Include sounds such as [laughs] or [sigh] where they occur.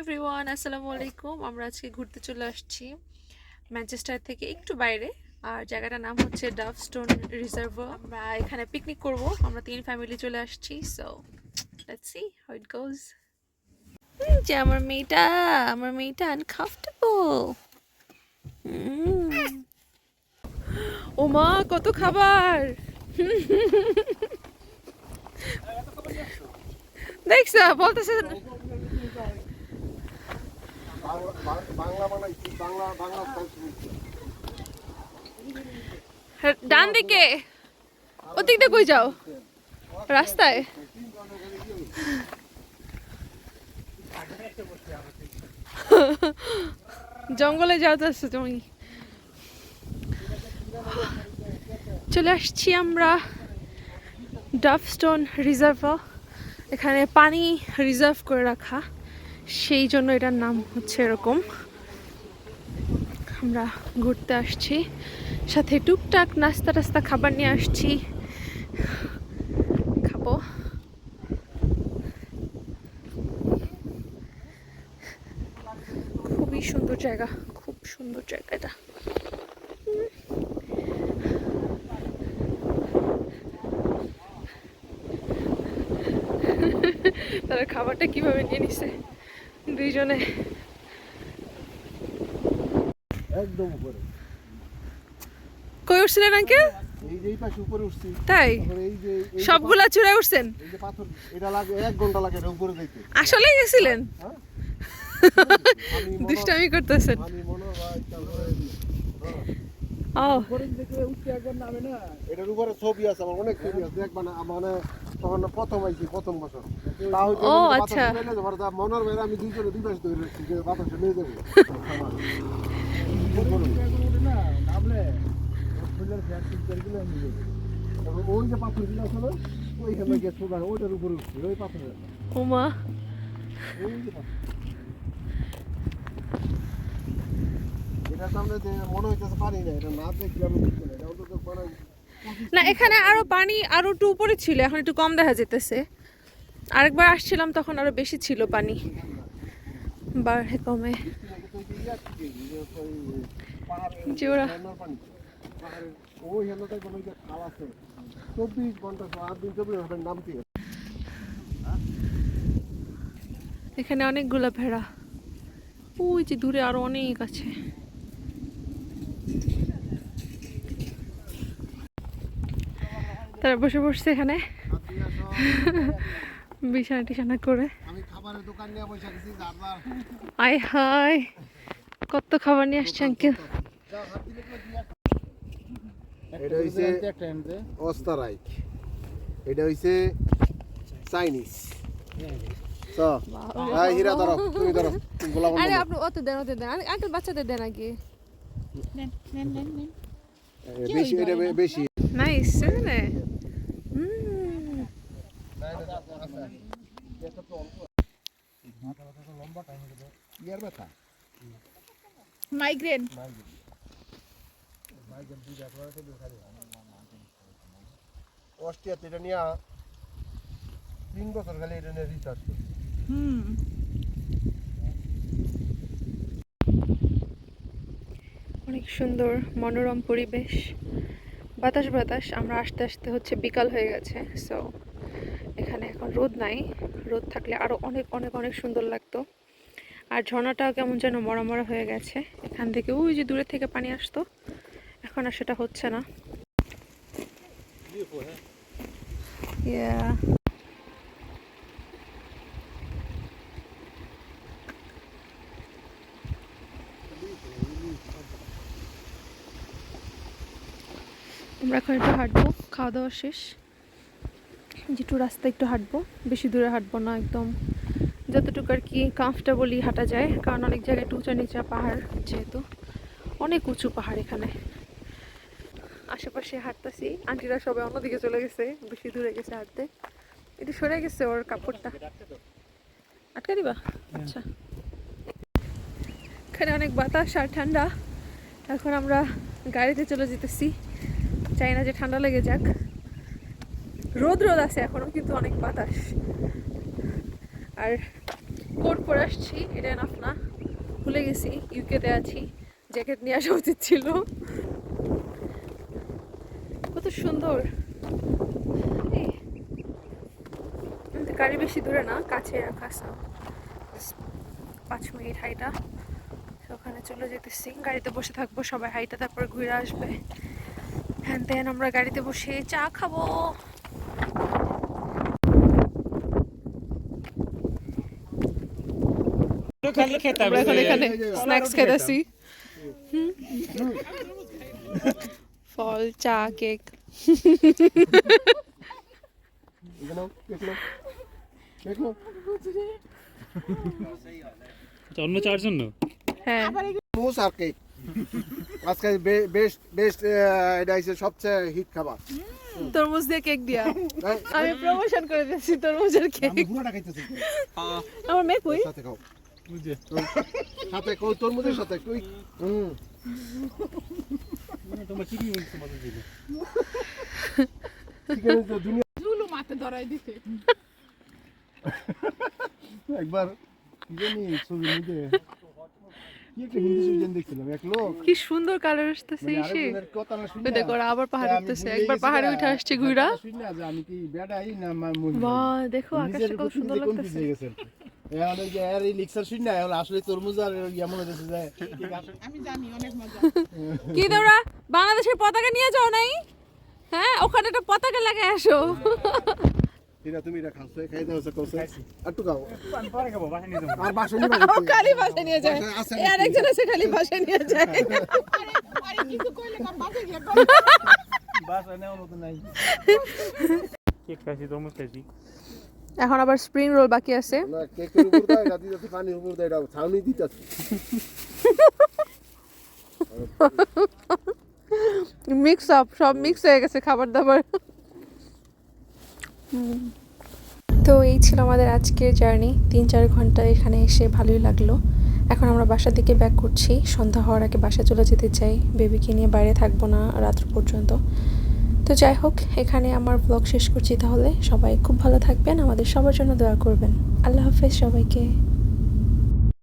Everyone আসসালামু আলাইকুম। আমরা আজকে ঘুরতে চলে আসছি ম্যানচেস্টার থেকে একটু বাইরে। আর জায়গাটার নাম হচ্ছে ডাভ স্টোন রিজার্ভ। আমরা এখানে পিকনিক করব। আমরা তিন ফ্যামিলি চলে আসছি so let's see how it goes যে আমার মেয়েটা আমার মেয়েটা আনকমফর্টেবল ও মা, কত খাবার! দেখছ, বলতেছে ডান দিকে ওদিক দিয়ে যাও? রাস্তায়? জঙ্গলে যাও তো তুমি চলে আসছি আমরা ডাফস্টোন রিজার্ভ। এখানে পানি রিজার্ভ করে রাখা। সেই জন্য এটার নাম হচ্ছে এরকম। আমরা ঘুরতে আসছি, সাথে টুকটাক নাস্তা টাস্তা খাবার নিয়ে আসছি। খাব। খুবই সুন্দর জায়গা, খুব সুন্দর জায়গা এটা। তারা খাবারটা কীভাবে নিয়ে নিছে? দুইজনে। একদম উপরে। কই উঠছিলেন আঙ্কেল? এই যে এই পাশে উপরে উঠছি। তাই? সবগুলা চূড়ায় উঠছেন? এই যে পাথর এটা লাগে এক ঘণ্টা লাগে এটা উপরে যাইতে। আসলেই গেছিলেন? হ্যাঁ? [laughs] দুষ্টামি করতেছেন। আমি মনে হয় তারপরে ও। এটার উপরে ছবি আছে আমার অনেক ছবি আছে। দেখবা না মানে তখন প্রথম আইছি প্রথম বছর তা ও, আচ্ছা। মনের বাইরে আমি দুইজনে দুই পাশে ধরে রাখছি যে বাতাসে নিয়ে যাবে ওই যে পাথরগুলো আছে না ওইখানে গিয়ে সোজা ওইটার উপরে উঠছি ওই পাথরের ওমা ওই যে পাথর। সামনে মনে হইতেছে পানি না এটা না দেখলে আমি এটা অন্তত না, এখানে আরও পানি আরও একটু উপরে ছিল, এখন একটু কম দেখা যেতেছে আরেকবার আসছিলাম, তখন আরও বেশি ছিল পানি। বাড়ে কমে। এখানে অনেকগুলো ভেড়া। ওই যে দূরে আরও অনেক আছে। তারা বসে বসছে এখানে। বিছানা টিছানা করে। আমি খাবারের দোকান নিয়ে বসে গেছি যার আয় হায় কত খাবার নিয়ে আসছে আঙ্কেল এটা হইছে অস্তারাইক এটা হইছে চাইনিজ। হ্যাঁ হীরা ধরো তুমি ধরো গোলাপ আরে আপনি অত দেন অত দেন। আঙ্কেল বাচ্চাদের দেন আগে। বেশি এটা বেশি। নাইস মাইগ্রেন অস্ট্রিয়াতে এটা নিয়ে তিন বছর খালি এটা নিয়ে রিসার্চ করছি। হুম। অনেক সুন্দর মনোরম পরিবেশ। বাতাস বাতাস আমরা আস্তে আস্তে হচ্ছে বিকাল হয়ে গেছে সো এখানে রোদ নাই, রোদ থাকলে আরও অনেক অনেক অনেক সুন্দর লাগতো। আর ঝর্ণাটাও কেমন যেন মরা মরা হয়ে গেছে। এখান থেকে ওই যে দূরে থেকে পানি আসতো, এখন আর সেটা হচ্ছে না. আমরা এখন একটু হাঁটবো, খাওয়া দাওয়া শেষ। যেটু রাস্তা একটু হাঁটবো বেশি দূরে হাঁটবো না একদম। যতটুকু আর কি কমফর্টেবলি হাঁটা যায় কারণ অনেক জায়গায় একটু উঁচা নিচা পাহাড় যেহেতু অনেক উঁচু পাহাড় এখানে। আশেপাশে হাঁটতেছি আন্টিরা সবাই অন্যদিকে চলে গেছে বেশি দূরে গেছে হাঁটতে। একটু সরে গেছে ওর কাপড়টা। আটকা দিবা? আচ্ছা। এখানে অনেক বাতাস আর ঠান্ডা। এখন আমরা গাড়িতে চলে যেতেছি। চাই না যে ঠান্ডা লেগে যাক। রোদ রোদ আছে এখনও, কিন্তু অনেক বাতাস। আর কোট পরে আসছি, এটা এনাফ না ভুলে গেছি ইউকেতে আছি, জ্যাকেট নিয়ে আসা উচিত ছিল। কত সুন্দর। গাড়ি বেশি দূরে না, কাছে রাখা পাঁচ মিনিট হাইটা। ওখানে চলে যেতেছি। গাড়িতে বসে থাকব সবাই হাইটা, তারপর ঘুরে আসবে। হ্যান দেন আমরা গাড়িতে বসে চা খাব। খালি খেতে আমরা এখন এখানে স্ন্যাক্স খেতেছি ফল চা কেক এখানে কেক নাও কেক নাও অন্য চার জন্য হ্যাঁ মোমোস আর কেক [laughs] আজকে বেস্ট বেস্ট এটা হচ্ছে সবচেয়ে হিট খাবার। তরমুজ দিয়ে কেক দিয়া। আমি প্রমোশন করে দিয়েছি তরমুজের কেক আমি পুরোটা খাইতেছি। আমার মেয়ে কই? সাথে খাও। সাথে কই তরমুজের সাথে কই? হুম। তোমার কি তোমাদের দিল চিকেন তো দুনিয়া চুলো মাথা ধরাই দিছে। একবার কি জানি ছবির মধ্যে কি একটা হিন্দি ছবি দেখছিলাম এক লোক। কি সুন্দর কালার আসতেছে মানে শুনে ওই দেখো আবার পাহাড়ে উঠতেছে একবার পাহাড়ে উঠে আসছে ঘুরা। আমি কি বেড়াই না বাহ দেখো আকাশটা কত সুন্দর লাগতেছে। কি। তোমরা বাংলাদেশের পতাকা নিয়ে যাও নাই? হ্যাঁ ওখানে একটা পতাকা লাগাই আসো। এটা তুমি এটা খাই দাও সে একটু খাও। পরে খাব বাসায় নিয়ে যাব। আর বাসন নিবা খালি ভাষা নিয়ে যায়। এই আরেকজন আছে খালি ভাষা নিয়ে যায়। আরে আরে কিছু কইলে কাম বাসে গিয়ে নেওয়ার মতো নাই। কেক খাইছি তরমুজ খাইছি। এখন আবার স্প্রিং রোল বাকি আছে। না কেকের উপর দাও এটা দিতে পানির উপর দাও এটা ছাউনি দিতেছে। মিক্স আপ সব মিক্স হয়ে গেছে খাবার দাবার। তো এই ছিল আমাদের আজকের জার্নি। তিন চার ঘণ্টা এখানে এসে ভালোই লাগল। এখন আমরা বাসার দিকে ব্যাক করছি। সন্ধ্যা হওয়ার আগে বাসা চলে যেতে চাই। বেবিকে নিয়ে বাইরে থাকব না রাত্র পর্যন্ত। তো যাই হোক, এখানে আমার ব্লগ শেষ করছি তাহলে। সবাই খুব ভালো থাকবেন। আমাদের সবার জন্য দোয়া করবেন। আল্লাহ হাফেজ সবাইকে।